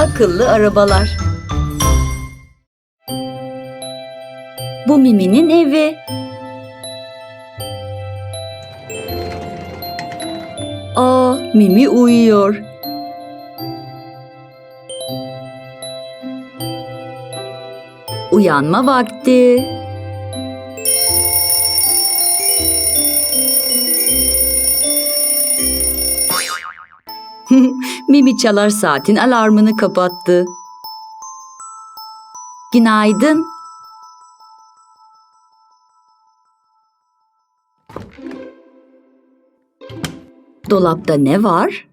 Akıllı arabalar. Bu Mimi'nin evi. Aa, Mimi uyuyor. Uyanma vakti. Mimi çalar saatin alarmını kapattı. Günaydın. Dolapta ne var?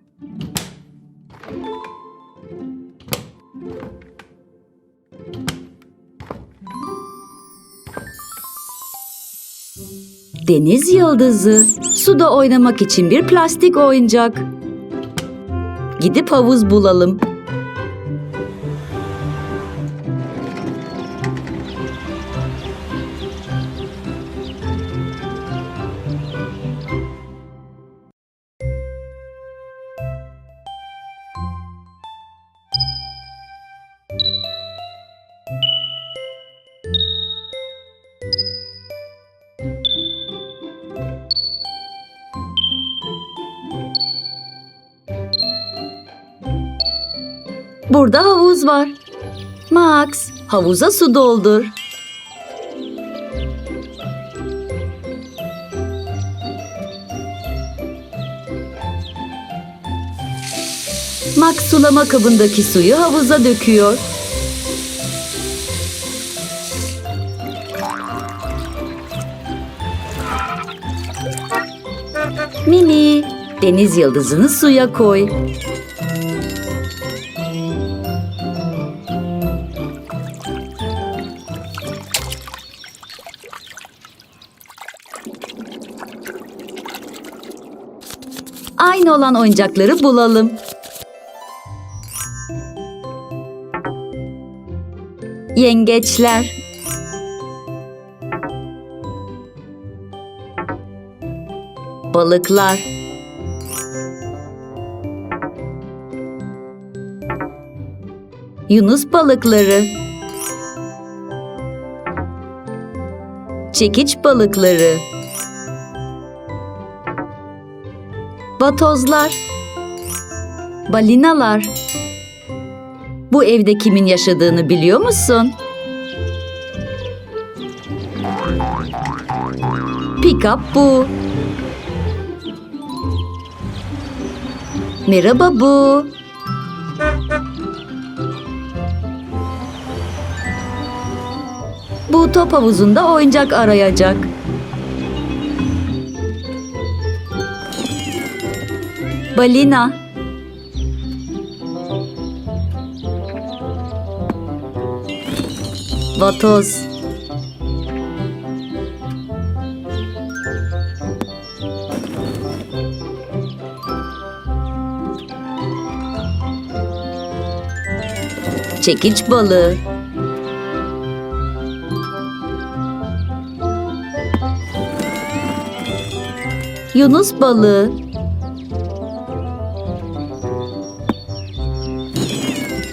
Deniz yıldızı. Suda oynamak için bir plastik oyuncak. Gidip havuz bulalım. Burada havuz var. Max, havuza su doldur. Max sulama kabındaki suyu havuza döküyor. Mimi, deniz yıldızını suya koy. Aynı olan oyuncakları bulalım. Yengeçler. Balıklar. Yunus balıkları. Çekiç balıkları. Vatozlar. Balinalar. Bu evde kimin yaşadığını biliyor musun? Pikap bu. Merhaba bu. Bu top havuzunda oyuncak arayacak. Balina. Vatoz. Çekiç balığı. Yunus balığı.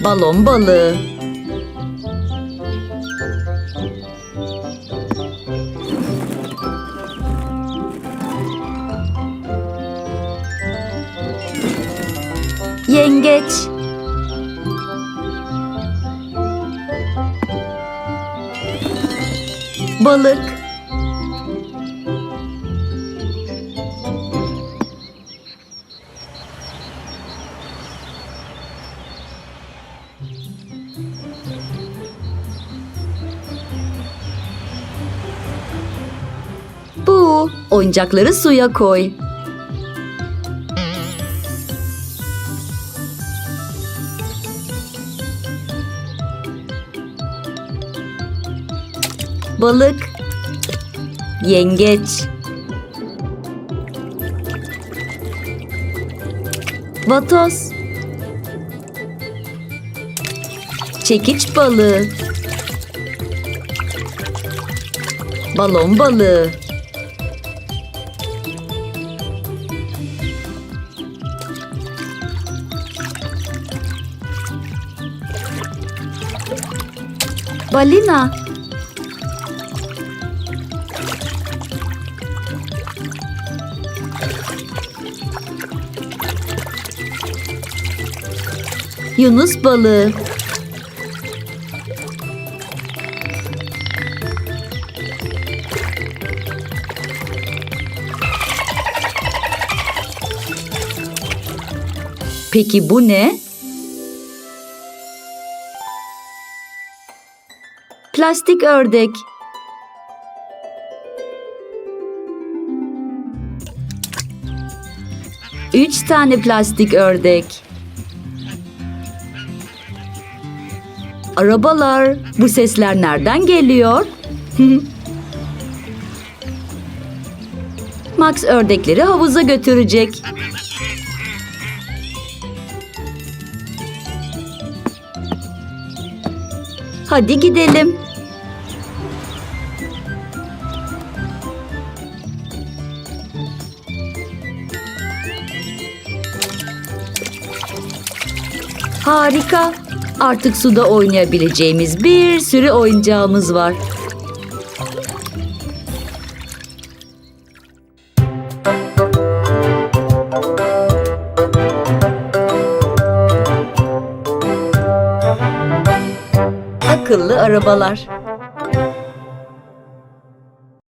Balon balığı. Yengeç. Balık. Oyuncakları suya koy. Balık. Yengeç. Vatoz. Çekiç balığı. Balon balığı. Balina. Yunus balığı. Peki bu ne? Plastik ördek. Üç tane plastik ördek. Arabalar. Bu sesler nereden geliyor? Max ördekleri havuza götürecek. Hadi gidelim. Harika. Artık suda oynayabileceğimiz bir sürü oyuncağımız var. Akıllı arabalar.